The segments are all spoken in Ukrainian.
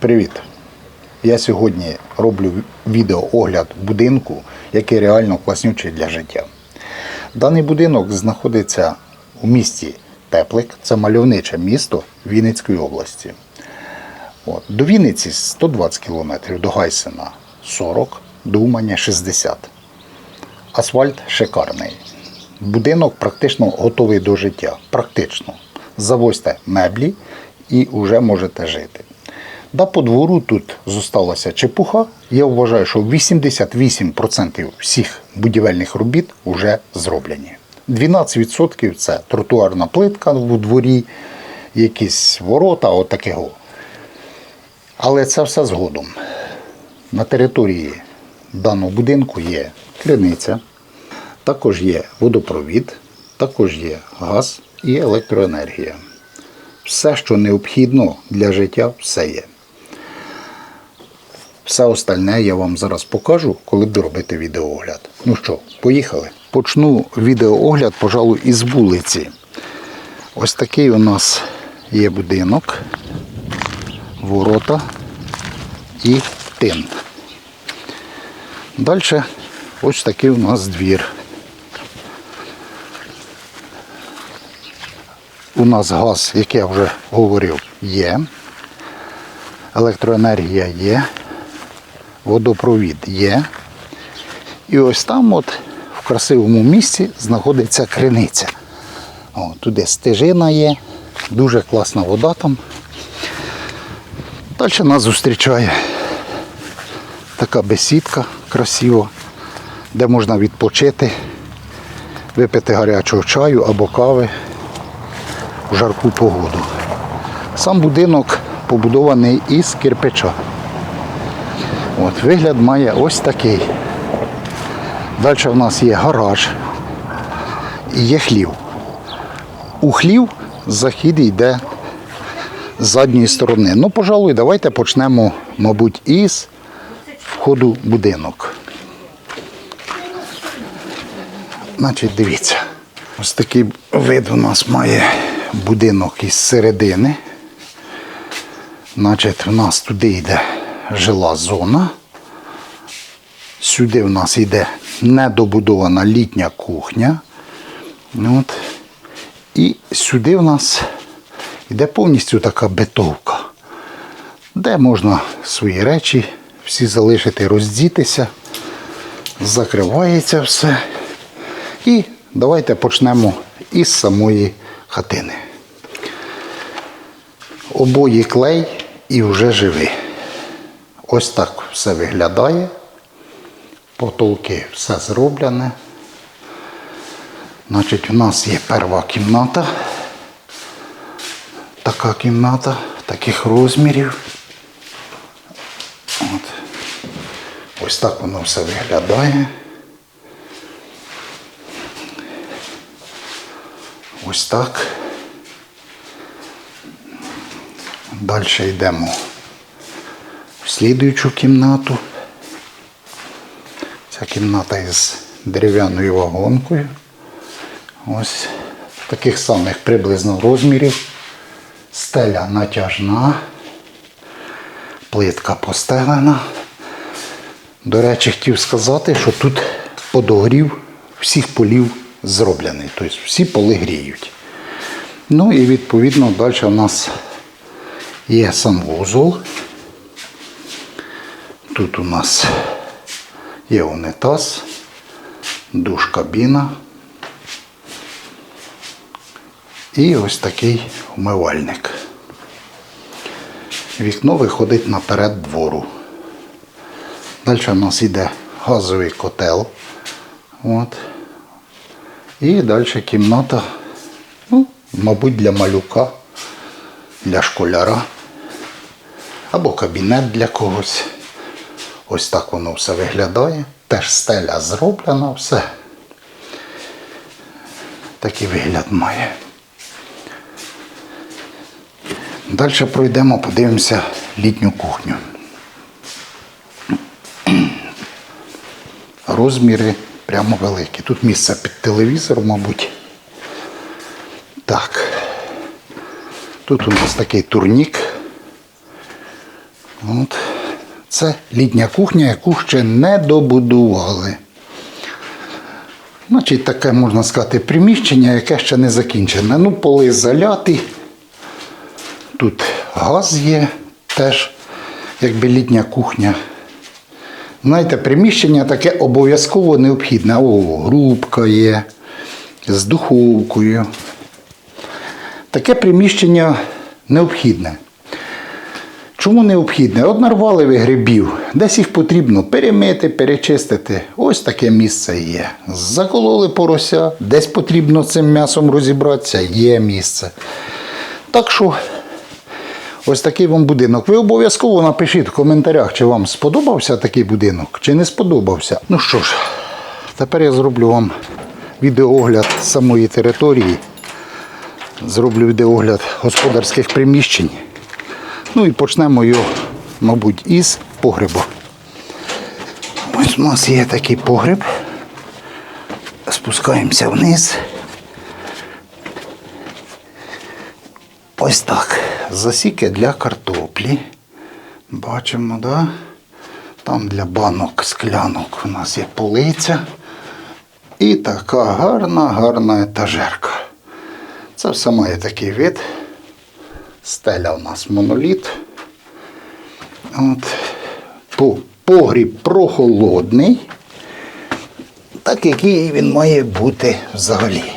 Привіт! Я сьогодні роблю відеоогляд будинку, який реально класнючий для життя. Даний будинок знаходиться у місті Теплик, це мальовниче місто Вінницької області. От. До Вінниці 120 км, до Гайсена 40, до Уманя 60. Асфальт шикарний. Будинок практично готовий до життя. Практично. Завозьте меблі і вже можете жити. Да, по двору тут зосталася чепуха. Я вважаю, що 88% всіх будівельних робіт вже зроблені. 12% це тротуарна плитка у дворі, якісь ворота, отакого. Але це все згодом. На території даного будинку є криниця, також є водопровід, також є газ і електроенергія. Все, що необхідно для життя, все є. Все остальне я вам зараз покажу, коли буду робити відеоогляд. Ну що, поїхали? Почну відеоогляд, пожалуй, із вулиці. Ось такий у нас є будинок, ворота і тин. Далі ось такий у нас двір. У нас газ, як я вже говорив, є. Електроенергія є, водопровід є. І ось там, от, в красивому місці, знаходиться криниця. О, туди стежина є, дуже класна вода там. Далі нас зустрічає така бесідка красива, де можна відпочити, випити гарячого чаю або кави в жарку погоду. Сам будинок побудований із кирпича. От, вигляд має ось такий. Далі в нас є гараж і є хлів. У хлів захід йде з задньої сторони. Ну, пожалуй, давайте почнемо, мабуть, із входу будинок. Значить, дивіться. Ось такий вид у нас має будинок із середини. Значить, в нас туди йде жила зона. Сюди в нас йде недобудована літня кухня. От. І сюди в нас йде повністю така битовка, де можна свої речі всі залишити, роздітися, закривається все. І давайте почнемо із самої хатини. Обої клей і вже живі. Ось так все виглядає. Потолки все зроблене. Значить, у нас є перша кімната. Така кімната, таких розмірів. От. Ось так воно все виглядає. Ось так. Далі йдемо слідуючу кімнату. Ця кімната із дерев'яною вагонкою. Ось таких самих приблизно розмірів. Стеля натяжна, плитка постелена. До речі, хотів сказати, що тут подогрів всіх полів зроблений. Тобто всі поли гріють. Ну і відповідно далі у нас є санвузол. Тут у нас є унітаз, душ кабіна. І ось такий умивальник. Вікно виходить наперед двору. Далі у нас йде газовий котел. От. І далі кімната, ну, мабуть, для малюка, для школяра. Або кабінет для когось. Ось так воно все виглядає. Теж стеля зроблена, все. Такий вигляд має. Далі пройдемо, подивимося літню кухню. Розміри прямо великі. Тут місце під телевізор, мабуть. Так. Тут у нас такий турнік. От. Це літня кухня, яку ще не добудували. Значить, таке, можна сказати, приміщення, яке ще не закінчене. Ну, поли заляті. Тут газ є теж, якби літня кухня. Знаєте, приміщення таке обов'язково необхідне. О, грубка є з духовкою. Таке приміщення необхідне. Чому необхідне? От нарвали ви грибів, десь їх потрібно перемити, перечистити. Ось таке місце є. Закололи порося, десь потрібно цим м'ясом розібратися, є місце. Так що, ось такий вам будинок. Ви обов'язково напишіть в коментарях, чи вам сподобався такий будинок, чи не сподобався. Ну що ж, тепер я зроблю вам відеоогляд самої території. Зроблю відеоогляд господарських приміщень. Ну і почнемо його, мабуть, із погребу. Ось у нас є такий погреб. Спускаємося вниз. Ось так. Засіки для картоплі. Бачимо, да? Там для банок, склянок у нас є полиця. І така гарна, гарна етажерка. Це все має такий вид. Стеля у нас моноліт. От. По- Погріб прохолодний, так який він має бути взагалі.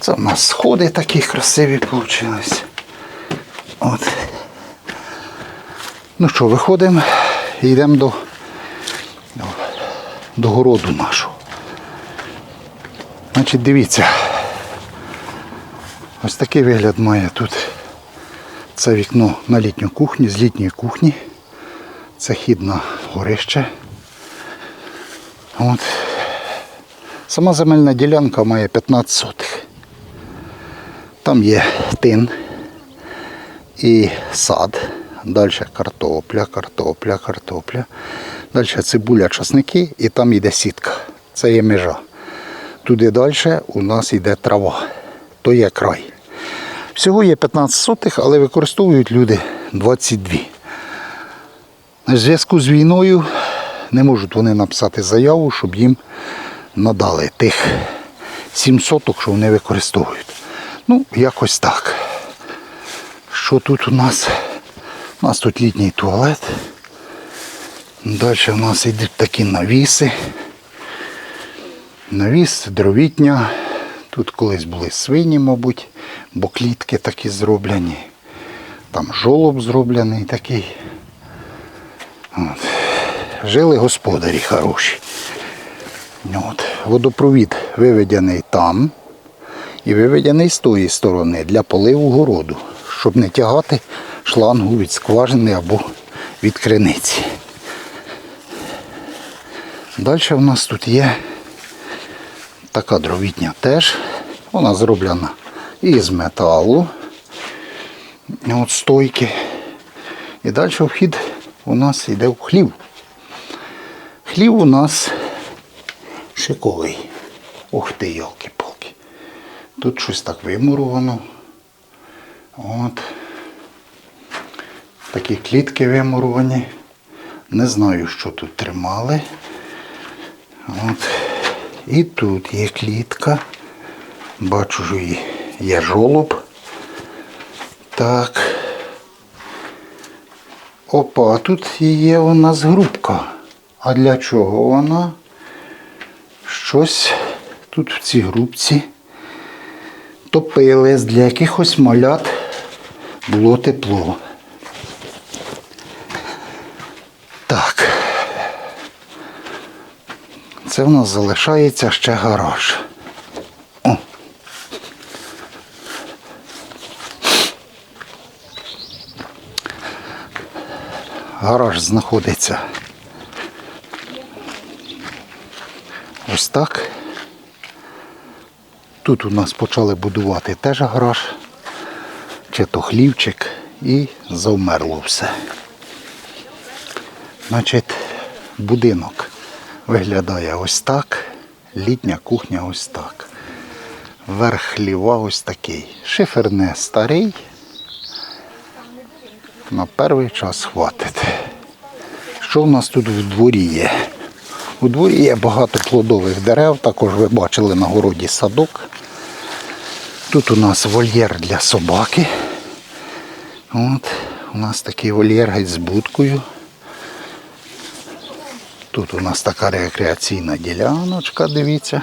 Це у нас сходи такі красиві вийшли. От. Ну що, виходимо і йдемо до, до городу нашого. Значить, дивіться. Ось такий вигляд має тут. Це вікно на літню кухню, з літньої кухні. Це хід на горище. От. Сама земельна ділянка має 15 сотих. Там є тин і сад. Далі картопля, картопля, картопля. Далі цибуля, часники і там йде сітка. Це є межа. Туди далі у нас йде трава. То є край. Всього є 15 сотих, але використовують люди 22. На зв'язку з війною не можуть вони написати заяву, щоб їм надали тих 7 соток, що вони використовують. Ну, якось так. Що тут у нас? У нас тут літній туалет. Далі у нас йдуть такі навіси. Навіс, дровітня. Тут колись були свині, мабуть, бо клітки такі зроблені. Там жолоб зроблений такий. От. Жили господарі хороші. От. Водопровід виведений там і виведений з тої сторони для поливу городу, щоб не тягати шлангу від скважини або від криниці. Далі в нас тут є така дровітня теж. Вона зроблена із металу. От стойки. І далі вхід у нас йде в хлів. Хлів у нас шиковий. Ух ти, йолки-палки. Тут щось так вимуровано. От. Такі клітки вимуровані. Не знаю, що тут тримали. От. І тут є клітка. Бачу, що є- жолоб. Так. Опа, а тут є у нас грубка. А для чого вона? Щось тут в цій грубці топили, для якихось малят було тепло. Так. Це в нас залишається ще гараж. О. Гараж знаходиться ось так. Тут у нас почали будувати теж гараж, чи то хлівчик і завмерло все. Значить, будинок виглядає ось так, літня кухня ось так. Верх хліва ось такий. Шифер не старий. На перший час хватить. Що в нас тут в дворі є? У дворі є багато плодових дерев, також ви бачили на городі садок. Тут у нас вольєр для собаки. От, у нас такий вольєр геть з будкою. Тут у нас така рекреаційна діляночка, дивіться.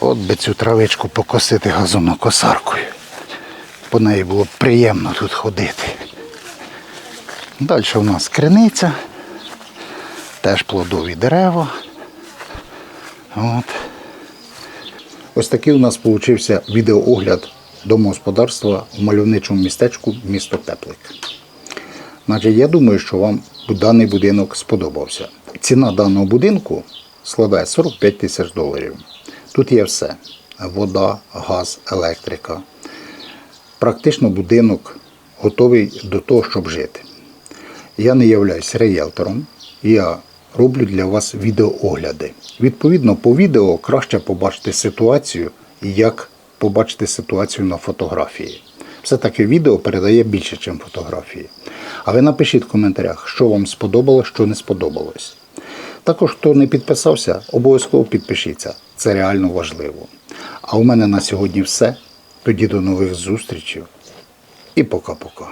От би цю травичку покосити газонокосаркою. По неї було приємно тут ходити. Далі у нас криниця, теж плодові дерева. От. Ось такий у нас вийшов відеоогляд домогосподарства в мальовничому містечку місто Теплик. Значить, я думаю, що вам даний будинок сподобався. Ціна даного будинку складає 45 тисяч доларів. Тут є все: вода, газ, електрика. Практично будинок готовий до того, щоб жити. Я не являюсь реєлтором, я роблю для вас відеоогляди. Відповідно, по відео краще побачити ситуацію, як побачити ситуацію на фотографії. Все-таки відео передає більше, ніж фотографії. А ви напишіть в коментарях, що вам сподобалось, що не сподобалось. Також, хто не підписався, обов'язково підпишіться. Це реально важливо. А у мене на сьогодні все. Тоді до нових зустрічей і пока-пока.